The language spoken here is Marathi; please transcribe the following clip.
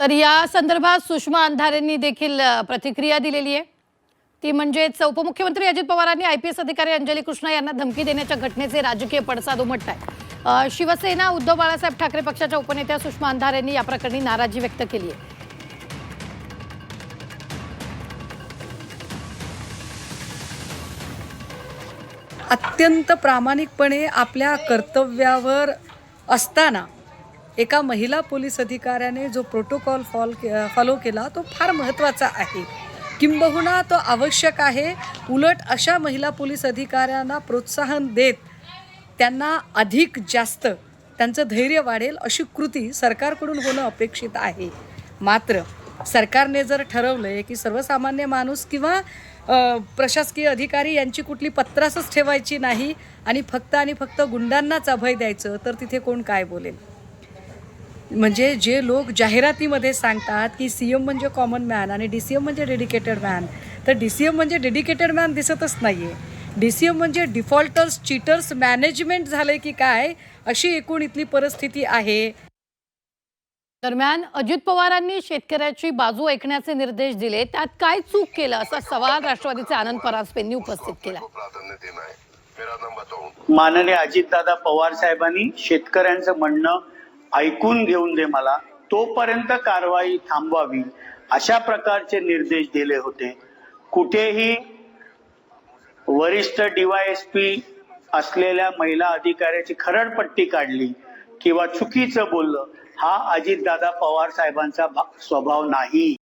तर या संदर्भात सुषमा अंधारेंनी देखील प्रतिक्रिया दिलेली आहे. ती म्हणजेच उपमुख्यमंत्री अजित पवारांनी आय पी एस अधिकारी अंजली कृष्णा यांना धमकी देण्याच्या घटनेचे राजकीय पडसाद उमटत आहे शिवसेना उद्धव बाळासाहेब ठाकरे पक्षाच्या उपनेत्या सुषमा अंधारेंनी या प्रकरणी नाराजी व्यक्त केली आहे. अत्यंत प्रामाणिकपणे आपल्या कर्तव्यावर असताना एका महिला पोलीस अधिकाऱ्याने जो प्रोटोकॉल फॉल के फॉलो केला तो फार महत्त्वाचा आहे. किंबहुना तो आवश्यक आहे उलट अशा महिला पोलीस अधिकाऱ्यांना प्रोत्साहन देत त्यांना अधिक जास्त त्यांचं धैर्य वाढेल अशी कृती सरकारकडून होणं अपेक्षित आहे. मात्र सरकारने जर ठरवलं आहे की सर्वसामान्य माणूस किंवा प्रशासकीय अधिकारी यांची कुठली पत्रासच ठेवायची नाही आणि फक्त आणि फक्त गुंडांनाच अभय द्यायचं तर तिथे कोण काय बोलेल? म्हणजे जे लोक जाहिरातीमध्ये सांगतात की सी एम म्हणजे कॉमन मॅन आणि डी सी एम म्हणजे डेडिकेटेड मॅन तर डी सी एम म्हणजे डेडिकेटेड मॅन दिसतच नाही आहे डी सी एम म्हणजे डिफॉल्टर्स चीटर्स मॅनेजमेंट झालं की काय अशी एकूण इथली परिस्थिती आहे. दरम्यान अजित पवारांनी शेतकऱ्याची बाजू ऐकण्याचे निर्देश दिले. त्यात काय चूक केलं असा सवाल राष्ट्रवादीचे आनंद परांजपेंनी उपस्थित केला. माननीय अजितदादा पवार साहेबांनी शेतकऱ्यांचं म्हणणं ऐकून घेऊन दे मला. तोपर्यंत कारवाई थांबवावी अशा प्रकारचे निर्देश दिले होते. कुठेही वरिष्ठ डीवायएसपी असलेल्या महिला अधिकाऱ्याची खरडपट्टी काढली किंवा चुकीचं बोललं हा अजितदादा पवार साहेबांचा भा- स्वभाव नाही.